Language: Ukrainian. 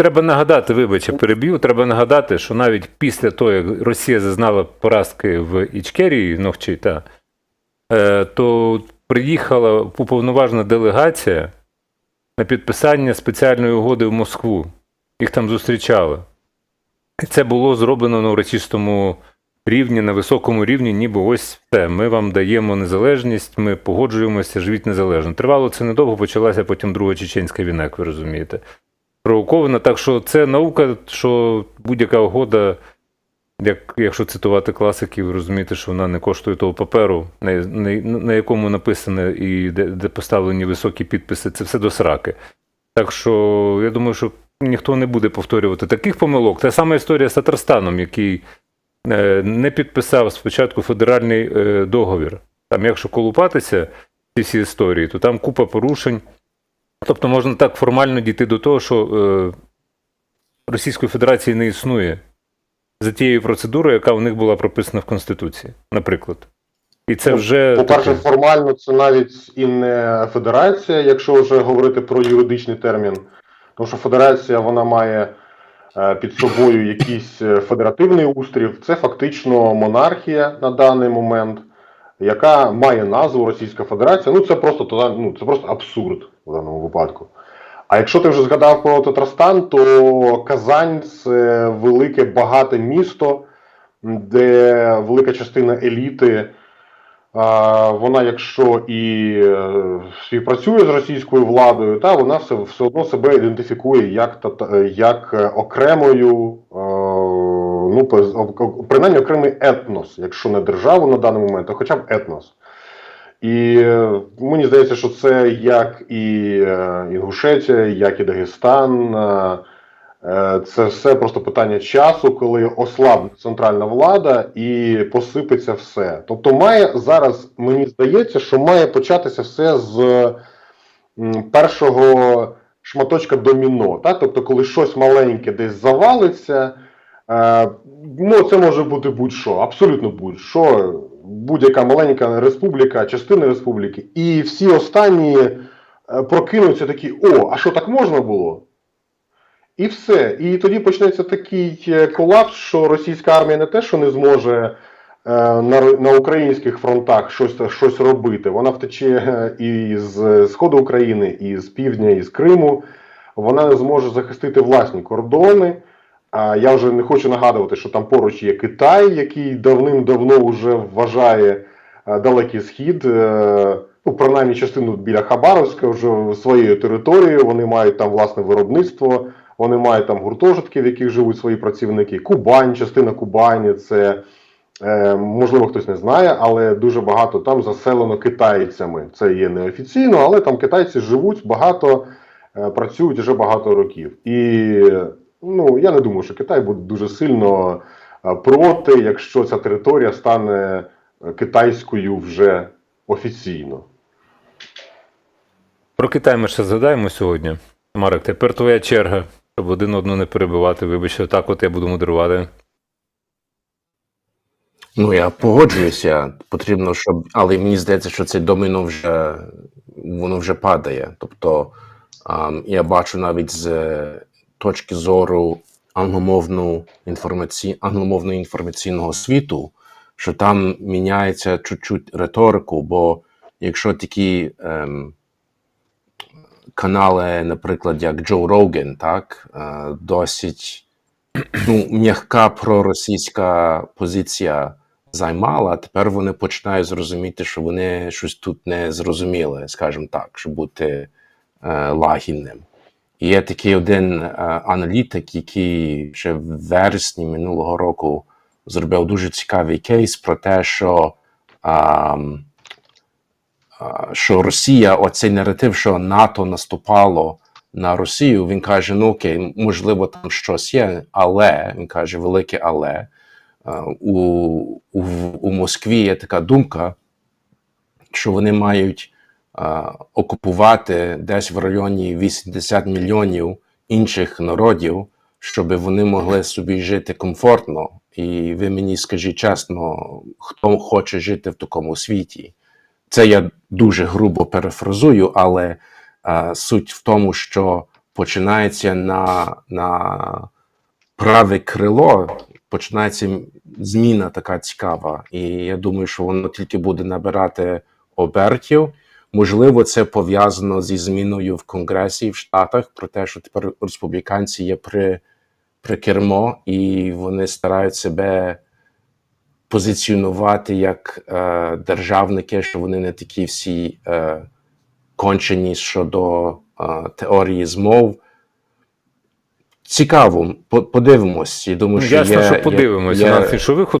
треба нагадати, вибач, я переб'ю, треба нагадати, що навіть після того, як Росія зазнала поразки в Ічкерії, Ногчі, та, е, то приїхала уповноважена делегація на підписання спеціальної угоди в Москву. Їх там зустрічали. І це було зроблено на урочистому рівні, на високому рівні, ніби ось все. Ми вам даємо незалежність, ми погоджуємося, живіть незалежно. Тривало це недовго, почалася потім Друга Чеченська війна, як ви розумієте. Провокована. Так що це наука, що будь-яка угода, як, якщо цитувати класиків, ви розумієте, що вона не коштує того паперу, на, на, на якому написане і де, де поставлені високі підписи, це все до сраки. Так що я думаю, що ніхто не буде повторювати таких помилок. Та сама історія з Татарстаном, який е, не підписав спочатку федеральний е, договір. Там, якщо колупатися ці всі історії, то там купа порушень. Тобто можна так формально дійти до того, що е, Російської Федерації не існує за тією процедурою, яка в них була прописана в Конституції, наприклад. І це вже По-перше, таке- формально це навіть і не федерація, якщо вже говорити про юридичний термін. Тому що федерація вона має е, під собою якийсь е, федеративний устрів. Це фактично монархія на даний момент, яка має назву Російська Федерація. Ну це просто ну, це просто абсурд в даному випадку. А якщо ти вже згадав про Татарстан, то Казань це велике багате місто, де велика частина еліти. Вона, якщо і е, співпрацює з російською владою, та вона все, все одно себе ідентифікує як, е, як окремою, е, ну, принаймні окремий етнос, якщо не державу на даний момент, то хоча б етнос. І е, мені здається, що це як і е, Інгушетія, як і Дагестан. е, Це все просто питання часу, коли ослабне центральна влада і посипеться все. Тобто, має зараз, мені здається, що має початися все з першого шматочка доміно. Так? Тобто, коли щось маленьке десь завалиться, ну це може бути будь-що, абсолютно будь-що, будь-яка маленька республіка, частина республіки, і всі останні е, прокинуться такі: о, а що так можна було? І все. І тоді почнеться такий е, колапс, що російська армія не те, що не зможе е, на, на українських фронтах щось, щось робити. Вона втече і з сходу України, і з півдня, і з Криму. Вона не зможе захистити власні кордони. Я вже не хочу нагадувати, що там поруч є Китай, який давним-давно вже вважає е, далекий схід. е, Ну, принаймні частину біля Хабаровська вже своєю територією. Вони мають там власне виробництво. Вони мають там гуртожитки, в яких живуть свої працівники. Кубань, частина Кубані, це е, можливо хтось не знає, але дуже багато там заселено китайцями. Це є неофіційно, але там китайці живуть багато, працюють вже багато років. І ну я не думаю, що Китай буде дуже сильно е, проти, якщо ця територія стане е, китайською вже офіційно. Про Китай ми ще згадаємо сьогодні. Марик, тепер твоя черга, щоб один одного не перебивати. Вибачте, так от я буду модерувати. Ну, я погоджуюся. Потрібно, щоб. Але мені здається, що це доміно вже воно вже падає. Тобто я бачу навіть з точки зору англомовну інформаці... англомовного інформаційного світу, що там міняється чуть-чуть риторику, бо якщо такі ем, канали, наприклад, як Джо Роген, так, е, досить ну, м'яка проросійська позиція займала, тепер вони починають зрозуміти, що вони щось тут не зрозуміли, скажімо так, щоб бути е, лагідним. Є такий один е, аналітик, який ще в вересні минулого року зробив дуже цікавий кейс про те, що, а, що Росія, оцей наратив, що НАТО наступало на Росію, він каже: ну окей, можливо, там щось є, але він каже, велике але. Е, У, у, у Москві є така думка, що вони мають окупувати десь в районі 80 мільйонів інших народів, щоб вони могли собі жити комфортно. І ви мені скажіть чесно, хто хоче жити в такому світі? Це я дуже грубо перефразую, але е, суть в тому, що починається на, на праве крило, починається зміна така цікава. І я думаю, що воно тільки буде набирати обертів. Можливо, це пов'язано зі зміною в Конгресі в Штатах про те, що тепер республіканці є при, при кермо, і вони старають себе позиціонувати як е, державники, що вони не такі всі е, кончені щодо е, теорії змов. Цікаво, по- подивимось. Я думаю, Ну, що ясно, є, що подивимося є, на є,